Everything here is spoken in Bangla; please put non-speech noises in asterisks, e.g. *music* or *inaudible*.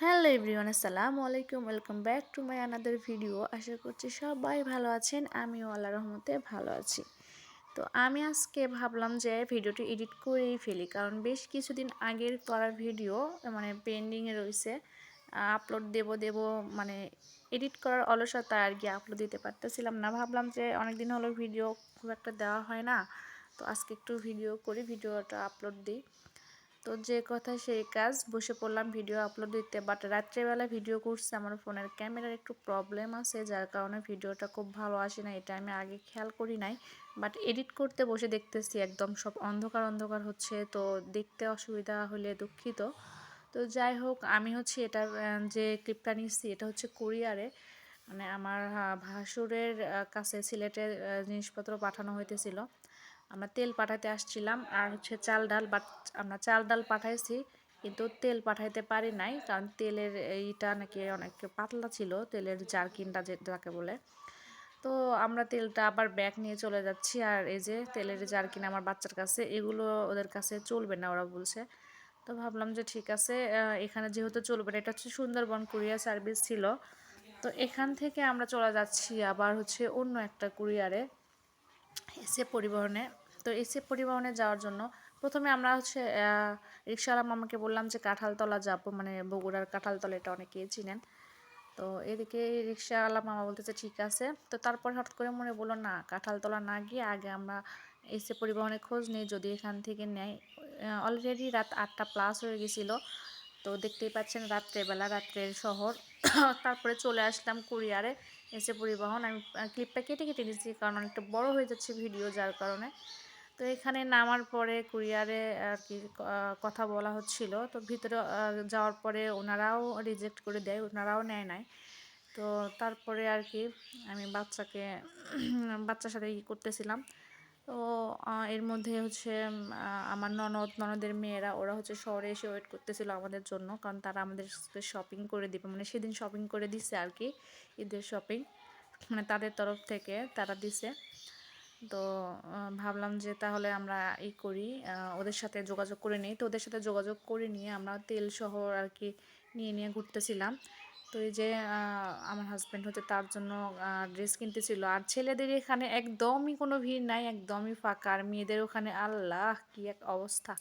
হ্যালো এভরিওয়ান, আসসালামু আলাইকুম, welcome back to my another video. আশা করছি সবাই ভালো আছেন, আমিও আল্লাহ রহমতে ভালো আছি। তো আমি আজকে ভাবলাম যে ভিডিওটি এডিট করেই ফেলি, কারণ বেশ কিছুদিন আগের করার ভিডিও মানে পেন্ডিংয়ে রয়েছে। আপলোড দেব দেব মানে এডিট করার অলসতা আর কি আপলোড দিতে পারতেছিলাম না। ভাবলাম যে অনেক দিন হলো ভিডিও খুব একটা দেওয়া হয় না, তো আজকে একটু ভিডিও করি ভিডিওটা আপলোড দিই। তো যে কথা সেই কাজ, বসে পড়লাম ভিডিও আপলোড দিতে। বাট রাত্রেবেলা ভিডিও করছে আমার ফোনের ক্যামেরার একটু প্রবলেম আছে, যার কারণে ভিডিওটা খুব ভালো আসে না, এটা আমি আগে খেয়াল করি নাই। বাট এডিট করতে বসে দেখতেছি, একদম সব অন্ধকার অন্ধকার হচ্ছে, তো দেখতে অসুবিধা হলে দুঃখিত। তো যাই হোক আমি হচ্ছে এটা যে ক্লিপটা নিচ্ছি এটা হচ্ছে কোরিয়ারে। মানে আমার ভাসুরের কাছে সিলেটের আহ, জিনিসপত্র পাঠানো হইতেছিল। আমরা তেল পাঠাতে আসছিলাম আর হচ্ছে চাল ডাল বাট আমরা চাল ডাল পাঠাইছি কিন্তু তেল পাঠাইতে পারি নাই কারণ তেলের এইটা নাকি অনেক পাতলা ছিল তেলের জার্কিনটা যেটাকে বলে। তো আমরা তেলটা আবার ব্যাগ নিয়ে চলে যাচ্ছি আর এই যে তেলের জার্কিন আমার বাচ্চার কাছে এগুলো ওদের কাছে চলবে না ওরা বলছে। তো ভাবলাম যে ঠিক আছে এখানে যেহেতু চলবে না, এটা হচ্ছে সুন্দরবন কুরিয়ার সার্ভিস ছিল। তো এখান থেকে আমরা চলে যাচ্ছি আবার হচ্ছে অন্য একটা কুরিয়ারে এসে পরিবহনে। তো এসে পরিবহনে যাওয়ার জন্য প্রথমে আমরা হচ্ছে রিক্সাওয়ালা মামাকে বললাম যে কাঁঠালতলা যাব মানে বগুড়ার কাঁঠালতলা, এটা অনেকেই চিনেন। তো এদিকে রিক্সাওয়ালা মামা বলতেছে, ঠিক আছে। তো তারপর হঠাৎ করে মনে বলল, না কাঁঠালতলা না গিয়ে আগে আমরা এসে পরিবহনে খোঁজ নিই, যদি এখান থেকে নেয়। অলরেডি রাত আটটা প্লাস হয়ে গেছিল। তো দেখতেই পাচ্ছেন রাত্রেবেলা, রাত্রের শহর। *coughs* তারপরে চলে আসলাম কুরিয়ারে এসে পরিবহন। আমি ক্লিপটা কেটে কেটে নিয়েছি, কারণ অনেকটা বড় হয়ে যাচ্ছে ভিডিও যার কারণে। তো এখানে নামার পরে কুরিয়ারে আর কি কথা বলা হচ্ছিল। তো ভিতরে যাওয়ার পরে ওনারাও রিজেক্ট করে দেয়, ওনারাও নেয় নাই। তো তারপরে আর কি আমি বাচ্চাকে বাচ্চার সাথে ই করতেছিলাম। তো এর মধ্যে হচ্ছে আমার ননদ, ননদের মেয়েরা, ওরা হচ্ছে শহরে এসে ওয়েট করতেছিল আমাদের জন্য, কারণ তারা আমাদের শপিং করে দিবে। মানে সেদিন শপিং করে দিছে আর কি ঈদের শপিং মানে তাদের তরফ থেকে তারা দিছে। তো ভাবলাম যে তাহলে আমরা ই করি ওদের সাথে যোগাযোগ করে নিই। তো ওদের সাথে যোগাযোগ করে নিয়ে আমরা তেল শহর আর কি নিয়ে নিয়ে ঘুরতেছিলাম। তো এই যে আমার হাজব্যান্ড হচ্ছে তার জন্য ড্রেস কিনতেছিল। আর ছেলেদের এখানে একদমই কোনো ভিড় নাই, একদমই ফাঁকা। আর মেয়েদের ওখানে, আল্লাহ, কি এক অবস্থা।